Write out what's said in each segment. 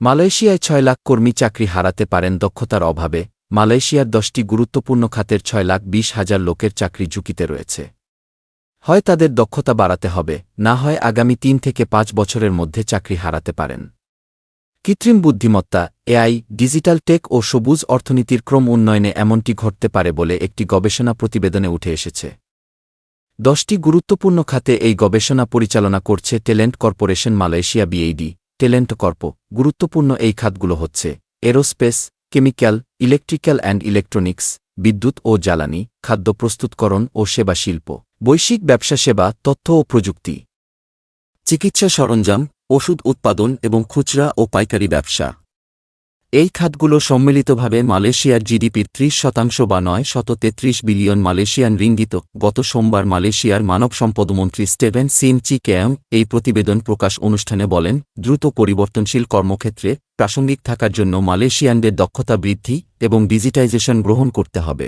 মালয়েশিয়ায় ছয় লাখ কর্মী চাকরি হারাতে পারেন দক্ষতার অভাবে, মালয়েশিয়ার দশটি গুরুত্বপূর্ণ খাতের ছয় লাখ বিশ হাজার লোকের চাকরি ঝুঁকিতে রয়েছে। হয় তাদের দক্ষতা বাড়াতে হবে, না হয় আগামী তিন থেকে পাঁচ বছরের মধ্যে চাকরি হারাতে পারেন। কৃত্রিম বুদ্ধিমত্তা, এআই, ডিজিটাল টেক ও সবুজ অর্থনীতির ক্রম উন্নয়নে এমনটি ঘটতে পারে বলে একটি গবেষণা প্রতিবেদনে উঠে এসেছে। দশটি গুরুত্বপূর্ণ খাতে এই গবেষণা পরিচালনা করছে Talent Corporation Malaysia BHD. Talent Corp, গুরুত্বপূর্ণ এই খাতগুলো হচ্ছে, aerospace, chemical, electrical and electronics, বিদ্যুৎ ও জ্বালানি, খাদ্য প্রস্তুতকরণ ও সেবা শিল্প, বৈশ্বিক ব্যবসা সেবা, তথ্য ও প্রযুক্তি। চিকিৎসা সরঞ্জাম, ওষুধ উৎপাদন এবং খুচরা ও পাইকারি ব্যবসা। এই খাতগুলো সম্মিলিতভাবে মালয়েশিয়ার জিডিপির ত্রিশ শতাংশ বা নয় শত তেত্রিশ বিলিয়ন মালয়েশিয়ান রিঙ্গিত গত সোমবার মালয়েশিয়ার মানব সম্পদমন্ত্রী স্টেভেন সিন চি কেয়াম এই প্রতিবেদন প্রকাশ অনুষ্ঠানে বলেন, দ্রুত পরিবর্তনশীল কর্মক্ষেত্রে প্রাসঙ্গিক থাকার জন্য মালয়েশিয়ানদের দক্ষতা বৃদ্ধি এবং ডিজিটাইজেশন গ্রহণ করতে হবে।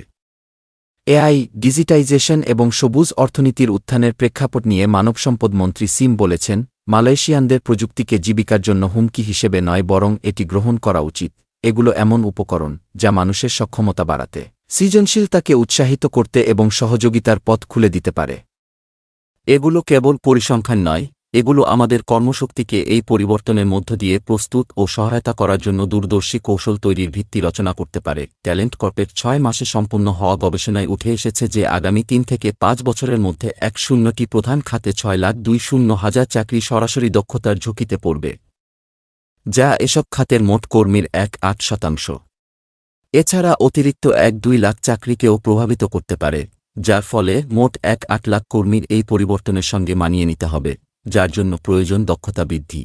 এআই, ডিজিটাইজেশন এবং সবুজ অর্থনীতির উত্থানের প্রেক্ষাপট নিয়ে মানবসম্পদ মন্ত্রী সিম বলেছেন মালয়েশিয়ানদের প্রযুক্তিকে জীবিকার জন্য হুমকি হিসেবে নয়, বরং এটি গ্রহণ করা উচিত। এগুলো এমন উপকরণ যা মানুষের সক্ষমতা বাড়াতে, সৃজনশীলতাকে উৎসাহিত করতে এবং সহযোগিতার পথ খুলে দিতে পারে। এগুলো কেবল পরিসংখ্যান নয় এগুলো আমাদের কর্মশক্তিকে এই পরিবর্তনের মধ্য দিয়ে প্রস্তুত ও সহায়তা করার জন্য দূরদর্শী কৌশল তৈরির ভিত্তি রচনা করতে পারে। ট্যালেন্ট কর্পের ছয় মাসে সম্পূর্ণ হওয়া গবেষণায় উঠে এসেছে যে আগামী তিন থেকে পাঁচ বছরের মধ্যে এক শূন্যটি প্রধান খাতে ছয় লাখ দুই শূন্য হাজার চাকরি সরাসরি দক্ষতার ঝুঁকিতে পড়বে, যা এসব খাতের মোট কর্মীর এক আট শতাংশ। এছাড়া অতিরিক্ত এক দুই লাখ চাকরিকেও প্রভাবিত করতে পারে, যার ফলে মোট এক আট লাখ কর্মীর এই পরিবর্তনের সঙ্গে মানিয়ে নিতে হবে। যার জন্য প্রয়োজন দক্ষতা বৃদ্ধি।